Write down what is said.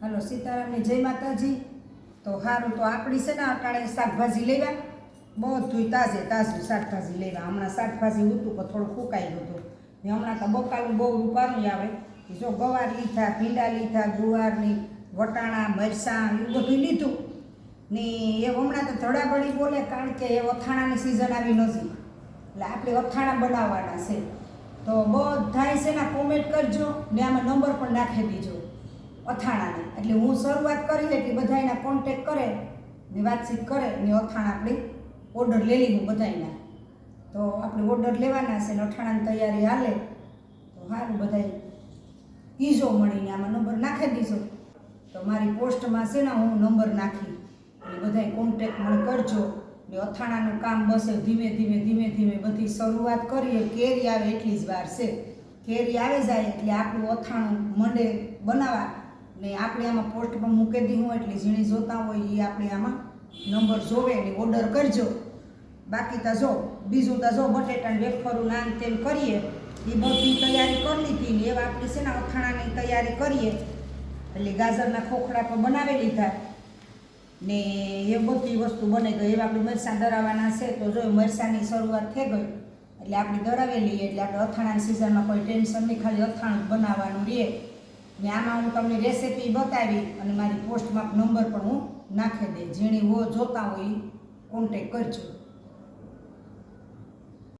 હાલો સીતારામની જય માતાજી. તો સારું તો આપણી છે ને અટાણે શાકભાજી લેવા. બધું તાજે તાજું શાકભાજી લેવા. હમણાં શાકભાજી હતું પણ થોડું ફૂંકાઈ ગયું હતું. ને હમણાં તો બકાલું બહુ રૂપારું આવે. જો ગવાર લીધા, ભીંડા લીધા ગુવારની વટાણા મરસાં એવું બધું લીધું. ને એ હમણાં તો ધડાબડી બોલે કારણ કે એ અથાણાની સિઝન આવી નથી. એટલે આપણે અથાણા બનાવવાના છે. તો બધાય છે ને કોમેન્ટ કરજો ને આમાં નંબર પણ નાખી દીજો. અથાણાને. એટલે હું શરૂઆત કરી એટલે બધા એના કોન્ટેક કરે, ને વાતચીત કરે, ને અથાણા આપણે ઓર્ડર લઈ લીધું હું બધાયના. તો આપણે ઓર્ડર લેવાના છે ને અથાણાની તૈયારી હાલે, તો સારું બધાય કીજો મળીને આમાં નંબર નાખી દીધો તો મારી પોસ્ટમાં છે ને હું નંબર નાખી, એટલે બધાય કોન્ટેક મને કરજો, ને અથાણાનું કામ બસ ધીમે ધીમે ધીમે ધીમે બધી શરૂઆત કરીએ, કેરી આવે એટલી જ વાર છે. કેરી આવી જાય એટલે આપણું અથાણું મંડે બનાવવા ને આપણે આમાં પોસ્ટ પણ મૂકી દીધું એટલે ઝીણી જોતા હોય એ આપણે આમાં નંબર જોવે ને ઓર્ડર કરજો. બાકી તો જો, બીજું તો જો બટેટા વેફરું નાન તેલ કરીએ એ બધી તૈયારી કરી લીધી ને એવા આપણે છે ને અથાણાની તૈયારી કરીએ. એટલે ગાજરના ખોખડા પણ બનાવી લીધા. ને એ બધી વસ્તુ બને ગઈ એવા આપણે મરચાં દરાવવાના છે, તો જો મરસાની શરૂઆત થઈ ગઈ, એટલે આપણે દરાવેલી એટલે આપણે અથાણાની સિઝનમાં કોઈ ટેન્શન નહીં, ખાલી અથાણું બનાવવાનું રહે. ને આમાં હું તમને રેસીપી બતાવી અને મારી પોસ્ટમાં નંબર પણ હું નાખી દઈ જેણે હો જોતા હોય કોન્ટેક કરજો.